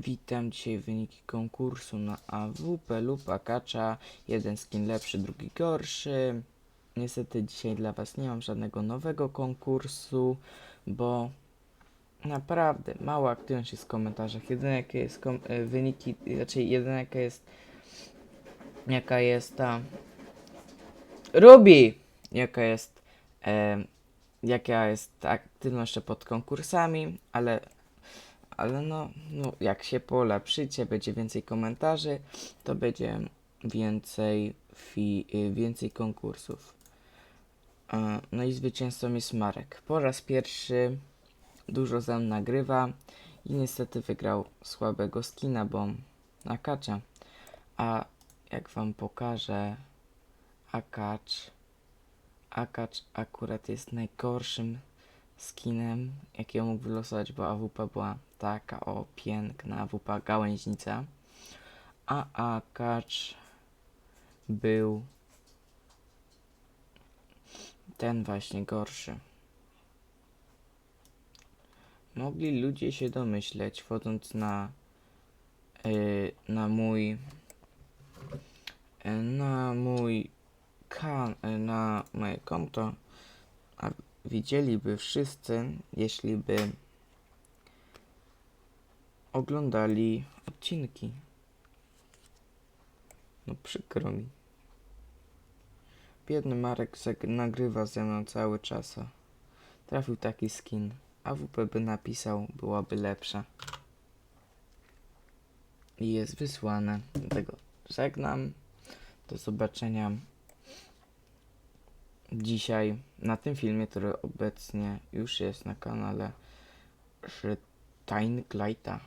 Witam dzisiaj wyniki konkursu na AWP lub Akacza. Jeden skin lepszy, drugi gorszy. Niestety dzisiaj dla Was nie mam żadnego nowego konkursu, bo naprawdę mała aktywność jest w komentarzach. Jedyne jakie jest kom- e, wyniki, raczej jedyna jaka jest jaka jest ta Ruby! Jaka jest e, jaka jest aktywność pod konkursami, ale ale no, no jak się polepszycie, będzie więcej komentarzy, to będzie więcej fi, y, więcej konkursów. E, No i zwycięzcą jest Marek. Po raz pierwszy dużo ze nagrywa i niestety wygrał słabego skina, bo Akacza. A jak wam pokażę, Akacz, Akacz akurat jest najgorszym skinem, jakiego mógł wylosować, bo AWP była taka o piękna AWP gałęźnica, a Akacz był ten właśnie gorszy. Mogli ludzie się domyśleć, wchodząc na yy, na mój na mój kan na moje konto, widzieliby wszyscy, jeśli by oglądali odcinki. No przykro mi. Biedny Marek nagrywa ze mną cały czas. Trafił taki skin. AWP by napisał, byłaby lepsza. I jest wysłane. Dlatego żegnam. Do zobaczenia dzisiaj na tym filmie, który obecnie już jest na kanale Sztajngleita.